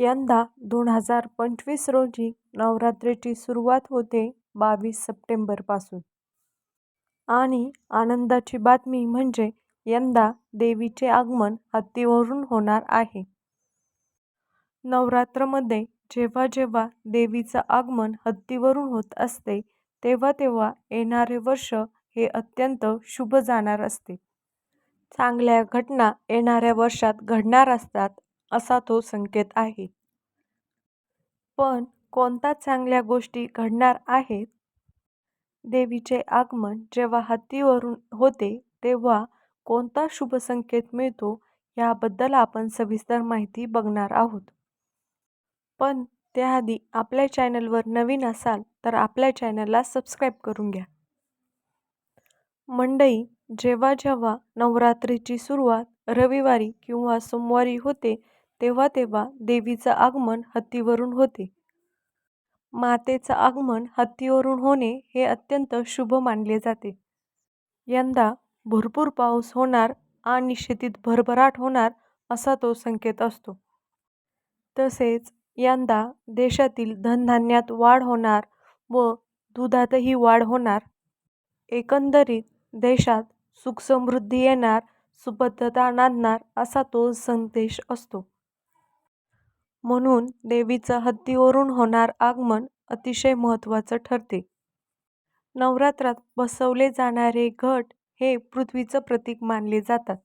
यंदा दोन हजार पंचवीस रोजी नवरात्रीची सुरुवात होते बावीस सप्टेंबरपासून आणि आनंदाची बातमी म्हणजे यंदा देवीचे आगमन हत्तीवरून होणार आहे. नवरात्रमध्ये जेव्हा जेव्हा देवीचं आगमन हत्तीवरून होत असते तेव्हा तेव्हा येणारे वर्ष हे अत्यंत शुभ जाणार असते. चांगल्या घटना येणाऱ्या वर्षात घडणार असतात असा तो संकेत आहे. पण कोणत्या चांगल्या गोष्टी घडणार आहेत? देवीचे आगमन जेव्हा हत्तीवरून होते तेव्हा कोणता शुभ संकेत मिळतो याबद्दल आपण सविस्तर माहिती बघणार आहोत. पण त्याआधी आपल्या चॅनलवर नवीन असाल तर आपल्या चॅनलला सबस्क्राईब करून घ्या. मंडई जेव्हा जेव्हा नवरात्रीची सुरुवात रविवारी किंवा सोमवारी होते तेव्हा तेव्हा देवीचं आगमन हत्तीवरून होते. मातेचं आगमन हत्तीवरून होणे हे अत्यंत शुभ मानले जाते. यंदा भरपूर पाऊस होणार आणि शेतीत भरभराट होणार असा तो संकेत असतो. तसेच यंदा देशातील धनधान्यात वाढ होणार व दुधातही वाढ होणार. एकंदरीत देशात सुखसमृद्धी येणार, सुबद्धता नांदणार असा तो संदेश असतो. म्हणून देवीचं हत्तीवरून होणार आगमन अतिशय महत्त्वाचं ठरते. नवरात्रात बसवले जाणारे घट हे पृथ्वीचं प्रतीक मानले जातात.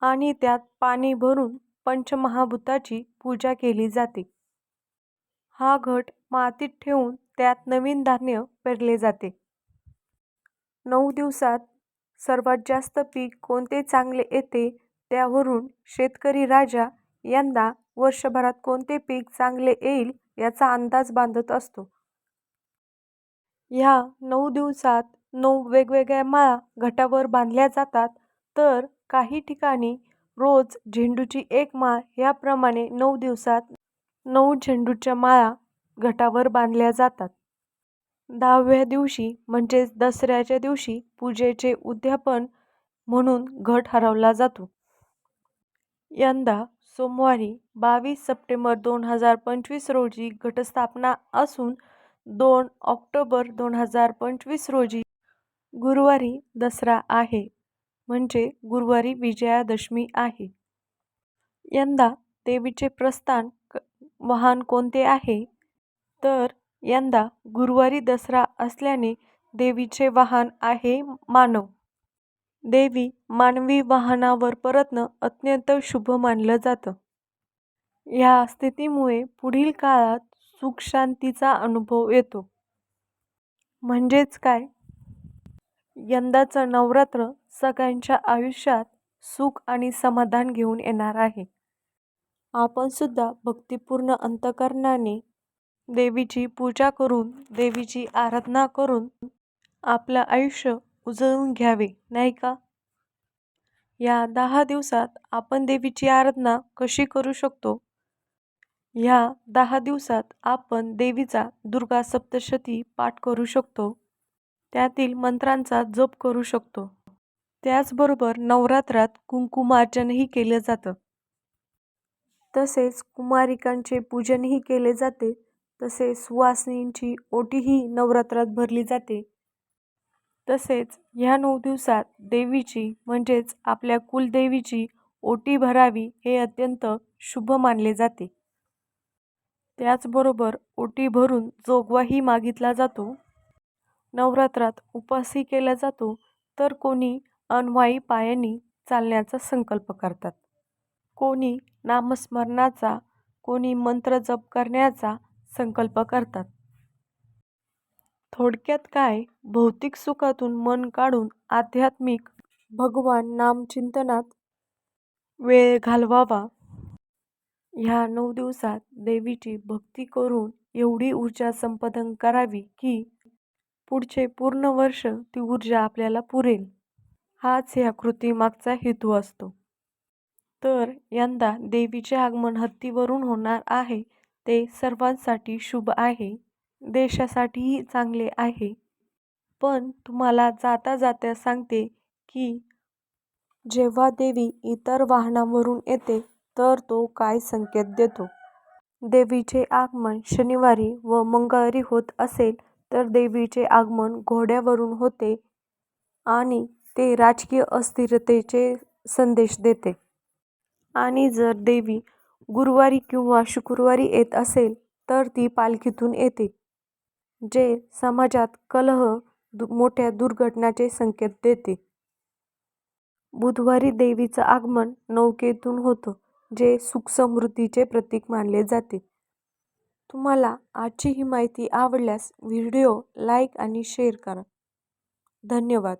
आणि त्यात पाणी भरून पंचमहाभूताची पूजा केली जाते. हा घट मातीत ठेवून त्यात नवीन धान्य पेरले जाते. नऊ दिवसात सर्वात जास्त पीक कोणते चांगले येते त्यावरून शेतकरी राजा यंदा वर्षभरात कोणते पीक चांगले येईल याचा अंदाज बांधत असतो. ह्या नऊ दिवसात नऊ वेगवेगळ्या माळा घटावर बांधल्या जातात तर काही ठिकाणी रोज झेंडूची एक माळ ह्याप्रमाणे नऊ दिवसात नऊ झेंडूच्या माळा घटावर बांधल्या जातात. दहाव्या दिवशी म्हणजेच दसऱ्याच्या दिवशी पूजेचे उद्यापन म्हणून घट हरवला जातो. यंदा सोमवारी बावीस सप्टेंबर दोन हजार पंचवीस रोजी घटस्थापना असून दोन ऑक्टोबर दोन हजार पंचवीस रोजी गुरुवारी दसरा आहे म्हणजे गुरुवारी विजयादशमी आहे. यंदा देवीचे प्रस्थान वाहन कोणते आहे? तर यंदा गुरुवारी दसरा असल्याने देवीचे वाहन आहे मानव. देवी मानवी वाहनावर परतणं अत्यंत शुभ मानलं जातं. ह्या स्थितीमुळे पुढील काळात सुखशांतीचा अनुभव येतो. म्हणजेच काय? यंदाचं नवरात्र सगळ्यांच्या आयुष्यात सुख आणि समाधान घेऊन येणार आहे. आपणसुद्धा भक्तिपूर्ण अंतःकरणाने देवीची पूजा करून, देवीची आराधना करून आपलं आयुष्य उजळून घ्यावे नाही का? या दहा दिवसात आपण देवीची आराधना कशी करू शकतो? ह्या दहा दिवसात आपण देवीचा दुर्गा सप्तशती पाठ करू शकतो. त्यातील मंत्रांचा जप करू शकतो. त्याचबरोबर नवरात्रात कुंकुमार्चनही केलं जातं. तसेच कुमारिकांचे पूजनही केले जाते. तसेच सुवासिनींची ओटीही नवरात्रात भरली जाते. तसेच ह्या नऊ दिवसात देवीची म्हणजेच आपल्या कुलदेवीची ओटी भरावी हे अत्यंत शुभ मानले जाते. त्याचबरोबर ओटी भरून जोगवाही मागितला जातो. नवरात्रात उपासही केला जातो तर कोणी अनवाई पायांनी चालण्याचा संकल्प करतात. कोणी नामस्मरणाचा, कोणी मंत्र जप करण्याचा संकल्प करतात. थोडक्यात काय भौतिक सुखातून मन काढून आध्यात्मिक भगवान नामचिंतनात वेळ घालवावा. ह्या नऊ दिवसात देवीची भक्ती करून एवढी ऊर्जा संपादन करावी की पुढचे पूर्ण वर्ष ती ऊर्जा आपल्याला पुरेल. हाच ह्या कृतीमागचा हेतू असतो. तर यंदा देवीचे आगमन हत्तीवरून होणार आहे ते सर्वांसाठी शुभ आहे. देशासाठीही चांगले आहे. पण तुम्हाला जाता जाता सांगते की जेव्हा देवी इतर वाहनांवरून येते तर तो काय संकेत देतो? देवीचे आगमन शनिवारी व मंगळवारी होत असेल तर देवीचे आगमन घोड्यावरून होते आणि ते राजकीय अस्थिरतेचे संदेश देते. आणि जर देवी गुरुवारी किंवा शुक्रवारी येत असेल तर ती पालखीतून येते, जे समाजात कलह, मोठ्या दुर्घटनांचे संकेत देते. बुधवारी देवीचं आगमन नौकेतून होतं, जे सुख-समृद्धीचे प्रतीक मानले जाते. तुम्हाला आजची ही माहिती आवडल्यास व्हिडिओ लाईक आणि शेअर करा. धन्यवाद.